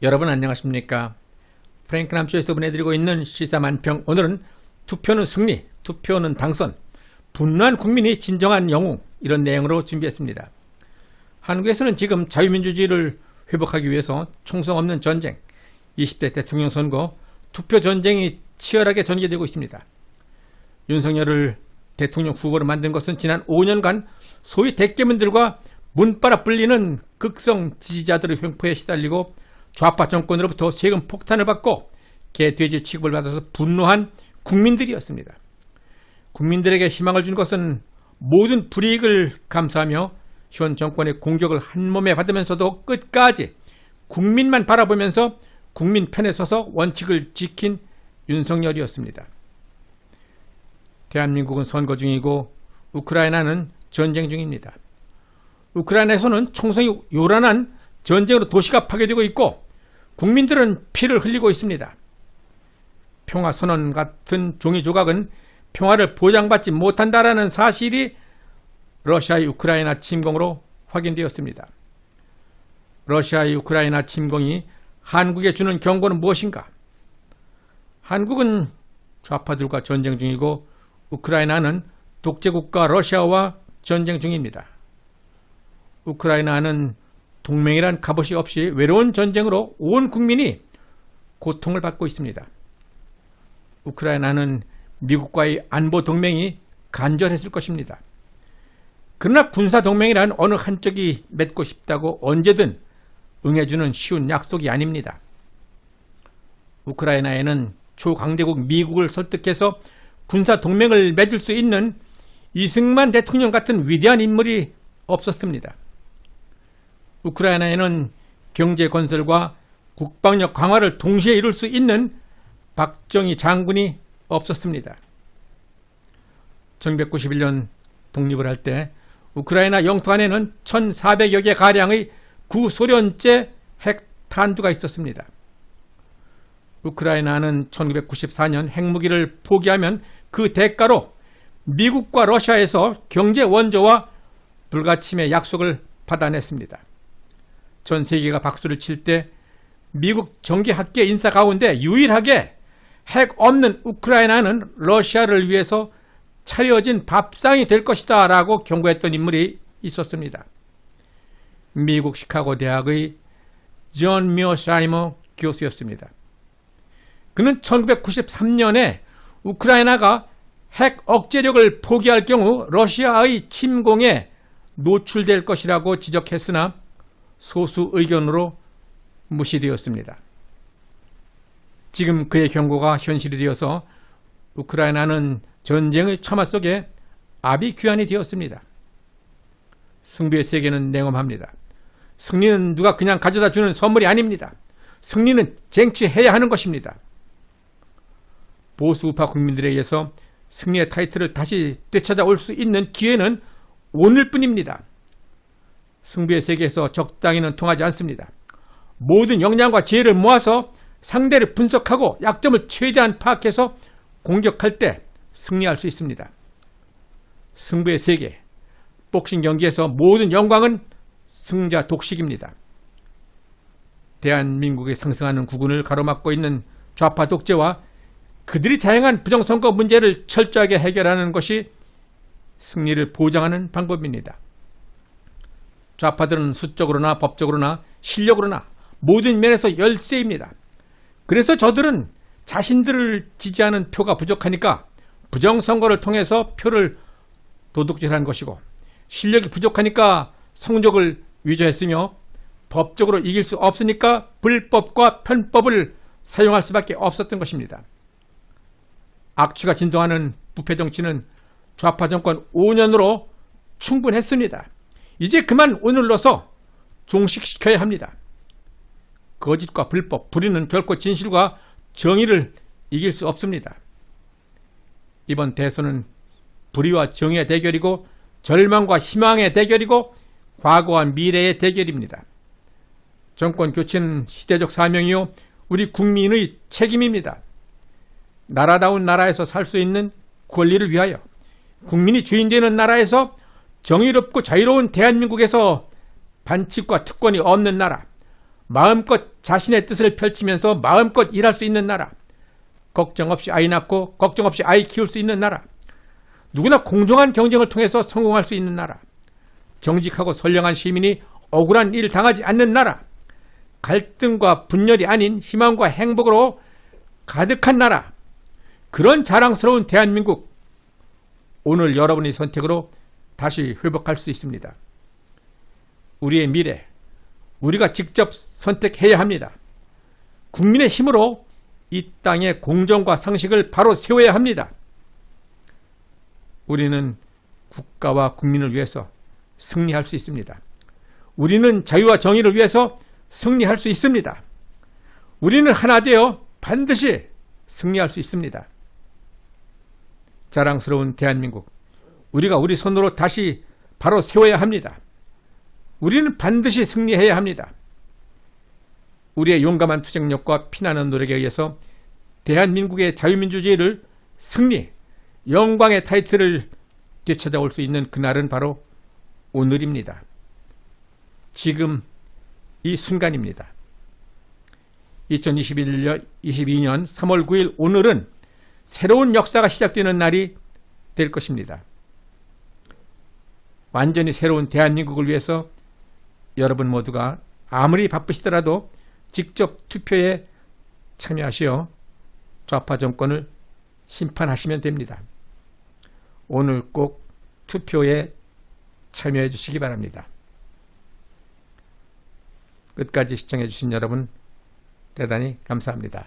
여러분 안녕하십니까? 프랭크 남쇼에서 보내드리고 있는 시사만평 오늘은 투표는 승리, 투표는 당선, 분노한 국민이 진정한 영웅 이런 내용으로 준비했습니다. 한국에서는 지금 자유민주주의를 회복하기 위해서 총성 없는 전쟁, 20대 대통령 선거, 투표 전쟁이 치열하게 전개되고 있습니다. 윤석열을 대통령 후보로 만든 것은 지난 5년간 소위 대깨문들과 문바라 불리는 극성 지지자들의 횡포에 시달리고 좌파 정권으로부터 세금 폭탄을 받고 개돼지 취급을 받아서 분노한 국민들이었습니다. 국민들에게 희망을 준 것은 모든 불이익을 감수하며 현 정권의 공격을 한 몸에 받으면서도 끝까지 국민만 바라보면서 국민 편에 서서 원칙을 지킨 윤석열이었습니다. 대한민국은 선거 중이고 우크라이나는 전쟁 중입니다. 우크라이나에서는 총성이 요란한 전쟁으로 도시가 파괴되고 있고 국민들은 피를 흘리고 있습니다. 평화선언 같은 종이 조각은 평화를 보장받지 못한다라는 사실이 러시아의 우크라이나 침공으로 확인되었습니다. 러시아의 우크라이나 침공이 한국에 주는 경고는 무엇인가? 한국은 좌파들과 전쟁 중이고 우크라이나는 독재국가 러시아와 전쟁 중입니다. 우크라이나는 동맹이란 값없이 없이 외로운 전쟁으로 온 국민이 고통을 받고 있습니다. 우크라이나는 미국과의 안보 동맹이 간절했을 것입니다. 그러나 군사 동맹이란 어느 한쪽이 맺고 싶다고 언제든 응해주는 쉬운 약속이 아닙니다. 우크라이나에는 초강대국 미국을 설득해서 군사 동맹을 맺을 수 있는 이승만 대통령 같은 위대한 인물이 없었습니다. 우크라이나에는 경제 건설과 국방력 강화를 동시에 이룰 수 있는 박정희 장군이 없었습니다. 1991년 독립을 할 때 우크라이나 영토 안에는 1,400여 개 가량의 구소련제 핵탄두가 있었습니다. 우크라이나는 1994년 핵무기를 포기하면 그 대가로 미국과 러시아에서 경제 원조와 불가침의 약속을 받아냈습니다. 전 세계가 박수를 칠 때 미국 정계학계 인사 가운데 유일하게 핵 없는 우크라이나는 러시아를 위해서 차려진 밥상이 될 것이다 라고 경고했던 인물이 있었습니다. 미국 시카고 대학의 존 미오샤이머 교수였습니다. 그는 1993년에 우크라이나가 핵 억제력을 포기할 경우 러시아의 침공에 노출될 것이라고 지적했으나 소수 의견으로 무시되었습니다. 지금 그의 경고가 현실이 되어서 우크라이나는 전쟁의 참화 속에 아비규환이 되었습니다. 승부의 세계는 냉엄합니다. 승리는 누가 그냥 가져다 주는 선물이 아닙니다. 승리는 쟁취해야 하는 것입니다. 보수 우파 국민들에 의해서 승리의 타이틀을 다시 되찾아올 수 있는 기회는 오늘뿐입니다. 승부의 세계에서 적당히는 통하지 않습니다. 모든 역량과 지혜를 모아서 상대를 분석하고 약점을 최대한 파악해서 공격할 때 승리할 수 있습니다. 승부의 세계, 복싱 경기에서 모든 영광은 승자 독식입니다. 대한민국에 상승하는 국군을 가로막고 있는 좌파 독재와 그들이 자행한 부정선거 문제를 철저하게 해결하는 것이 승리를 보장하는 방법입니다. 좌파들은 수적으로나 법적으로나 실력으로나 모든 면에서 열세입니다. 그래서 저들은 자신들을 지지하는 표가 부족하니까 부정선거를 통해서 표를 도둑질한 것이고 실력이 부족하니까 성적을 위조했으며 법적으로 이길 수 없으니까 불법과 편법을 사용할 수밖에 없었던 것입니다. 악취가 진동하는 부패 정치는 좌파 정권 5년으로 충분했습니다. 이제 그만 오늘로서 종식시켜야 합니다. 거짓과 불법, 불의는 결코 진실과 정의를 이길 수 없습니다. 이번 대선은 불의와 정의의 대결이고 절망과 희망의 대결이고 과거와 미래의 대결입니다. 정권 교체는 시대적 사명이요 우리 국민의 책임입니다. 나라다운 나라에서 살 수 있는 권리를 위하여 국민이 주인 되는 나라에서 정의롭고 자유로운 대한민국에서 반칙과 특권이 없는 나라, 마음껏 자신의 뜻을 펼치면서 마음껏 일할 수 있는 나라. 걱정 없이 아이 낳고 걱정 없이 아이 키울 수 있는 나라. 누구나 공정한 경쟁을 통해서 성공할 수 있는 나라. 정직하고 선량한 시민이 억울한 일 당하지 않는 나라. 갈등과 분열이 아닌 희망과 행복으로 가득한 나라. 그런 자랑스러운 대한민국. 오늘 여러분의 선택으로 다시 회복할 수 있습니다. 우리의 미래, 우리가 직접 선택해야 합니다. 국민의 힘으로 이 땅의 공정과 상식을 바로 세워야 합니다. 우리는 국가와 국민을 위해서 승리할 수 있습니다. 우리는 자유와 정의를 위해서 승리할 수 있습니다. 우리는 하나 되어 반드시 승리할 수 있습니다. 자랑스러운 대한민국. 우리가 우리 손으로 다시 바로 세워야 합니다. 우리는 반드시 승리해야 합니다. 우리의 용감한 투쟁력과 피나는 노력에 의해서 대한민국의 자유민주주의를 승리, 영광의 타이틀을 되찾아올 수 있는 그날은 바로 오늘입니다. 지금 이 순간입니다. 2021년 22년 3월 9일 오늘은 새로운 역사가 시작되는 날이 될 것입니다. 완전히 새로운 대한민국을 위해서 여러분 모두가 아무리 바쁘시더라도 직접 투표에 참여하시어 좌파 정권을 심판하시면 됩니다. 오늘 꼭 투표에 참여해 주시기 바랍니다. 끝까지 시청해 주신 여러분 대단히 감사합니다.